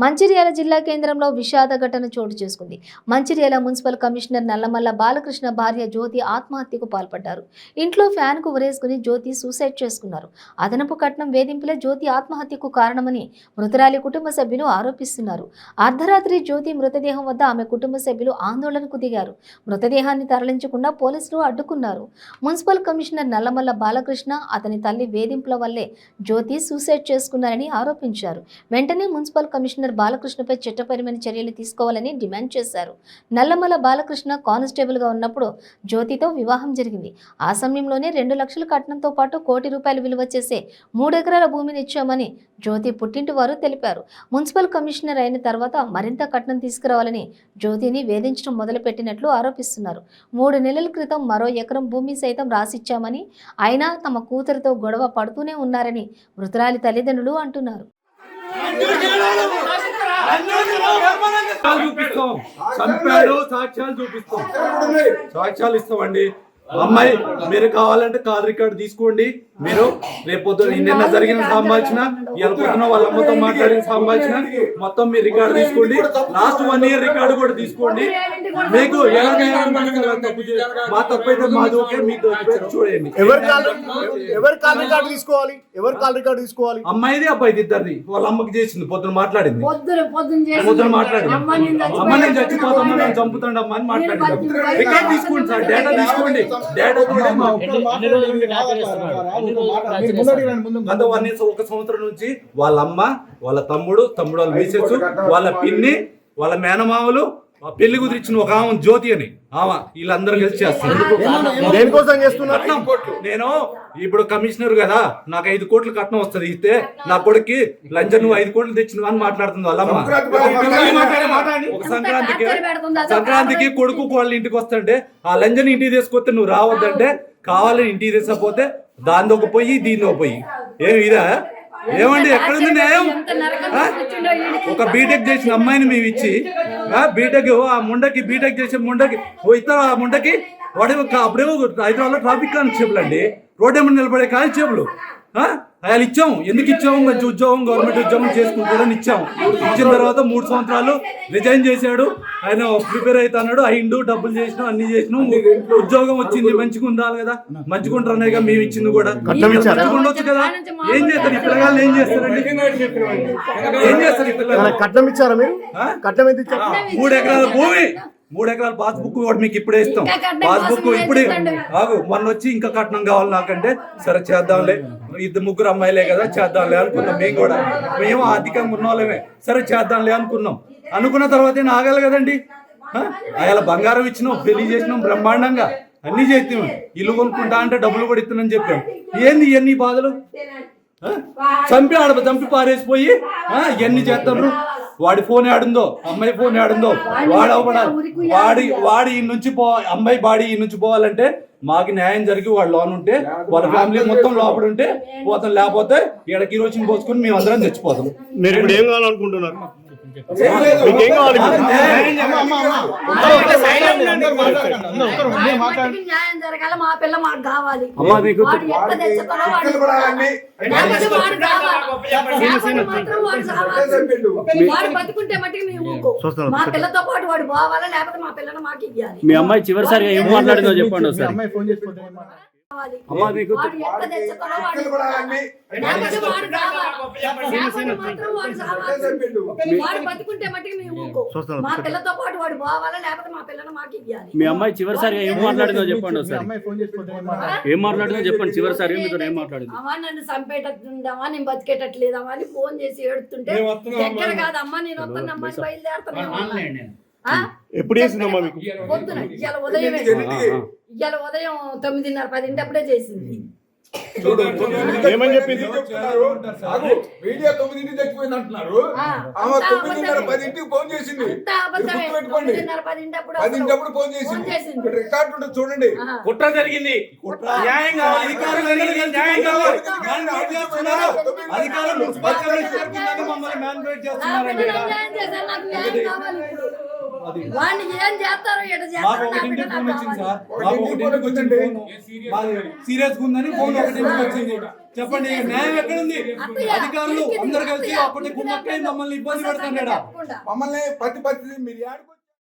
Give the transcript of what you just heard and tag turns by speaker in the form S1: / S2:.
S1: మంచిర్యాల జిల్లా కేంద్రంలో విషాద ఘటన చోటు చేసుకుంది. మంచిర్యాల మున్సిపల్ కమిషనర్ నల్లమల్ల బాలకృష్ణ భార్య జ్యోతి ఆత్మహత్యకు పాల్పడ్డారు. ఇంట్లో ఫ్యాన్కు ఉరేసుకుని జ్యోతి సూసైడ్ చేసుకున్నారు. అదనపు కట్నం వేధింపులే జ్యోతి ఆత్మహత్యకు కారణమని మృతురాలి కుటుంబ సభ్యులు ఆరోపిస్తున్నారు. అర్ధరాత్రి జ్యోతి మృతదేహం వద్ద ఆమె కుటుంబ సభ్యులు ఆందోళనకు దిగారు. మృతదేహాన్ని తరలించకుండా పోలీసులు అడ్డుకున్నారు. మున్సిపల్ కమిషనర్ నల్లమల్ల బాలకృష్ణ అతని తల్లి వేధింపుల వల్లే జ్యోతి సూసైడ్ చేసుకున్నారని ఆరోపించారు. వెంటనే మున్సిపల్ కమిషనర్ బాలకృష్ణపై చట్టపరమైన చర్యలు తీసుకోవాలని డిమాండ్ చేశారు. నల్లమల బాలకృష్ణ కానిస్టేబుల్గా ఉన్నప్పుడు జ్యోతితో వివాహం జరిగింది. ఆ సమయంలోనే రెండు లక్షల కట్నంతో పాటు కోటి రూపాయలు విలువ చేసే మూడెకరాల భూమిని ఇచ్చామని జ్యోతి పుట్టింటి వారు తెలిపారు. మున్సిపల్ కమిషనర్ అయిన తర్వాత మరింత కట్నం తీసుకురావాలని జ్యోతిని వేధించడం మొదలుపెట్టినట్లు ఆరోపిస్తున్నారు. మూడు నెలల క్రితం మరో ఎకరం భూమి సైతం రాసిచ్చామని అయినా తమ కూతురితో గొడవ పడుతూనే ఉన్నారని మృతురాలి తల్లిదండ్రులు అంటున్నారు.
S2: చూపిస్తాం చంపాడు సాక్ష్యాలు చూపిస్తాం. సాక్ష్యాలు ఇస్తామండి. అమ్మాయి మీరు కావాలంటే కాల్ రికార్డు తీసుకోండి. మీరు రేపు నిన్న జరిగిన సంభాషణ ఇవాళ పొద్దున వాళ్ళ అమ్మతో మాట్లాడిన సంభాషణ మొత్తం మీరు రికార్డు తీసుకోండి. లాస్ట్ వన్ ఇయర్ రికార్డు కూడా తీసుకోండి. మీకు ఎలాగైనా మా తప్పు అయితే మాది ఓకే మీ అయితే చూడండి.
S3: ఎవరి కాల్ ఎవరి కాల్ రికార్డు తీసుకోవాలి? ఎవరి కాల్ రికార్డు తీసుకోవాలి?
S2: అమ్మాయిది అబ్బాయిది ఇద్దరిది. వాళ్ళ అమ్మకి చేసింది పొద్దున మాట్లాడింది.
S4: పొద్దున
S2: మాట్లాడింది.
S4: అమ్మ నేను
S2: చచ్చిపోతాను నేను చంపుతాను అమ్మ అని మాట్లాడింది. రికార్డ్ తీసుకోండి సార్ డేటా తీసుకోండి. మా గత వన్ ఇయర్స్ ఒక సంవత్సరం నుంచి వాళ్ళ అమ్మ వాళ్ళ తమ్ముడు తమ్ముడు వాళ్ళ మిసెస్ వాళ్ళ పిన్ని వాళ్ళ మేనమామలు ఆ పెళ్ళి కుదిరిచ్చిన ఒక ఆమె జ్యోతి అని. ఆమె వీళ్ళందరూ కలిసి చేస్తారు.
S3: దేనికోసం చేస్తున్నారు?
S2: నేను ఇప్పుడు కమిషనర్ కదా నాకు ఐదు కోట్లు కట్నం వస్తుంది. ఇస్తే నా కొడుక్కి లంచం నువ్వు ఐదు కోట్లు తెచ్చినవా అని మాట్లాడుతుంది వాళ్ళమ్మ. ఒక సంక్రాంతికి సంక్రాంతికి కొడుకు వాళ్ళ ఇంటికి వస్తుంటే ఆ లంజని ఇంటికి తీసుకొస్తే నువ్వు రావద్దంటే కావాలని ఇంటికి తీసుకపోతే దాని ఒక పొయ్యి దీని ఒక పొయ్యి. ఏమి ఇదా? ఏమండి ఎక్కడుంది న్యాయం? ఒక బీటెక్ చేసిన అమ్మాయిని మేము ఇచ్చి ఆ? బీటెక్ ఆ ముండకి బీటెక్ చేసే ముండకి ఓ ఇతర ఆ ముండకి వాడేమో అప్పుడేమో హైదరాబాద్లో ట్రాఫిక్ కానిస్టేబుల్ అండి. రోడ్ ఏమన్నా నిలబడే కానిస్టేబుల్ ఆ? అయాలు ఇచ్చాము. ఎందుకు ఇచ్చాము? మంచి ఉద్యోగం గవర్నమెంట్ ఉద్యోగం చేసుకుంటాడని ఇచ్చాము. ఇచ్చిన తర్వాత మూడు సంవత్సరాలు రిజైన్ చేశాడు. ఆయన ప్రిపేర్ అవుతున్నాడు అయిండు డబ్బులు చేసినాం అన్ని చేసినాం. ఉద్యోగం వచ్చింది. మంచిగా ఉండాలి కదా. మంచిగా ఉంటారనే మేము ఇచ్చింది కూడా. ఉండొచ్చు కదా. ఏం చేస్తారు? ఈ పిల్లగాళ్ళు ఏం చేస్తారండి ఏం చేస్తారు ఈ
S3: ఏమైనా కట్నం ఇచ్చారా మీరు? కట్నం
S2: మూడు ఎకరాల భూమి. మూడు ఎకరాల పాస్బుక్ కూడా మీకు ఇప్పుడే ఇస్తాం. పాస్బుక్ ఇప్పుడే. ఆగు మొన్న వచ్చి ఇంకా కట్నం కావాలి నాకంటే సరే చేద్దాంలే. ఇద్దరు ముగ్గురు అమ్మాయిలే కదా చేద్దాంలే అనుకున్నాం మేము కూడా. మేము ఆర్థికంగా ఉన్న వాళ్ళమే సరే చేద్దాంలే అనుకున్నాం. అనుకున్న తర్వాత ఆగాలి కదండి. అలా బంగారం ఇచ్చినాం పెళ్ళి చేసినాం బ్రహ్మాండంగా. అన్ని చేస్తాం. ఇల్లు కొనుక్కుంటా అంటే డబ్బులు కూడా ఇస్తున్నాను చెప్పాం. ఏంది ఇవన్నీ బాధలు? చంపి ఆడ చంపి పారేసిపోయి ఇవన్నీ చేస్తారు వాడి ఫోన్ ఆడుందో అమ్మాయి ఫోన్ ఆడుందో వాడు అవ్వడాలి వాడి వాడి నుంచి పో అమ్మాయి బాడీ నుంచి పోవాలంటే మాకు న్యాయం జరిగి వాడు లోన్ ఉంటే వాళ్ళ ఫ్యామిలీ మొత్తం లోపల ఉంటే పోతాం. లేకపోతే ఈడ కిరోసిన్ పోసుకొని మేము అందరం చచ్చిపోతాం.
S3: మీరు ఇప్పుడు ఏం కావాలనుకుంటున్నారు? మీకు ఏం కావాలి ఇప్పుడు?
S4: వాటికి న్యాయం జరగాల మా పిల్ల మాకు కావాలి.
S2: అమ్మా, మీకు-
S4: వాడు ఎట్లా తెచ్చుతాడో వాడు లేకపోతే వాడు కావాలి. లేకపోతే మాత్రం వాడు కావాలి. వాడు బతుకుంటే మట్టికి మేము ఊరుకో.
S3: చూస్తాను.
S4: మా పిల్లతో పాటు వాడు పోవాలా లేకపోతే మా పిల్లని మాకు ఇవ్వాలి
S5: మీ అమ్మాయి చివరిసారిగా ఏం మాట్లాడిందో చెప్పండి ఒకసారి.
S2: అమ్మా, మీకు-.
S4: మా పిల్లతో పాటు వాడు పోవాలా లేకపోతే మా పిల్లని మాకు ఇవ్వాలి.
S5: మీ అమ్మాయి చివరిసారిగా ఏం మాట్లాడిందో చెప్పండి ఒకసారి ఏం మాట్లాడిందో చెప్పండి. చివరిసారి మీతో ఏం మాట్లాడింది?
S4: అమ్మా నన్ను చంపేటట్టుండమా నేను బతికేటట్లేదమ్మా అని ఫోన్ చేసి ఏడుతుంటే దగ్గర కాదమ్మా నేను వస్తానమ్మా బయలుదేరుతాను.
S3: ఎప్పుడు చేసిందమ్మా మీకు?
S4: పొద్దున ఇవాళ ఉదయమే. ఇవాళ ఉదయం తొమ్మిదిన్నర పదింటప్పుడే చేసింది.
S3: ఏమని చెప్పింది?
S6: మీడియా తొమ్మిదింటికి చచ్చిపోయింది అంటున్నారు.
S4: ఆ,
S6: ఆమె
S4: అంతా
S6: తొమ్మిదిన్నర
S4: అబద్ధమే.
S6: పదింటికి ఫోన్ చేసింది.
S4: పదింటప్పుడు
S6: పదింటప్పుడు ఫోన్ చేసింది. రికార్డు ఉంటుంది చూడండి.
S2: కుట్ర జరిగింది. న్యాయం కావాలి అధికారం జరిగింది న్యాయం మమ్మల్ని చేస్తున్నారండి
S4: పిల్లలు అన్యాయం చేశారు, నాకు న్యాయం కావాలి ఇప్పుడు.
S2: అది.
S4: వాడిని ఏం చేస్తారో ఎట
S2: మాకు
S4: చేస్తారో నా
S2: ఒకటింటికి
S4: బిడ్డ
S2: ఫోన్
S4: నాకు
S2: వచ్చింది
S4: కావాలి.
S2: సార్. మాకు ఒకటింటికి వచ్చింది ఫోన్. సీరియస్గా ఉందని ఫోన్ ఒకటింటికి వచ్చింది చెప్పండి న్యాయం ఎక్కడుంది?
S4: అత్తయ్య,
S2: అధికారులు అందరు కలిసి కుమ్మక్కై మమ్మల్ని ఇబ్బంది పెడుతున్నాడా.
S6: మమ్మల్ని ప్రతి పరిస్థితి మీరు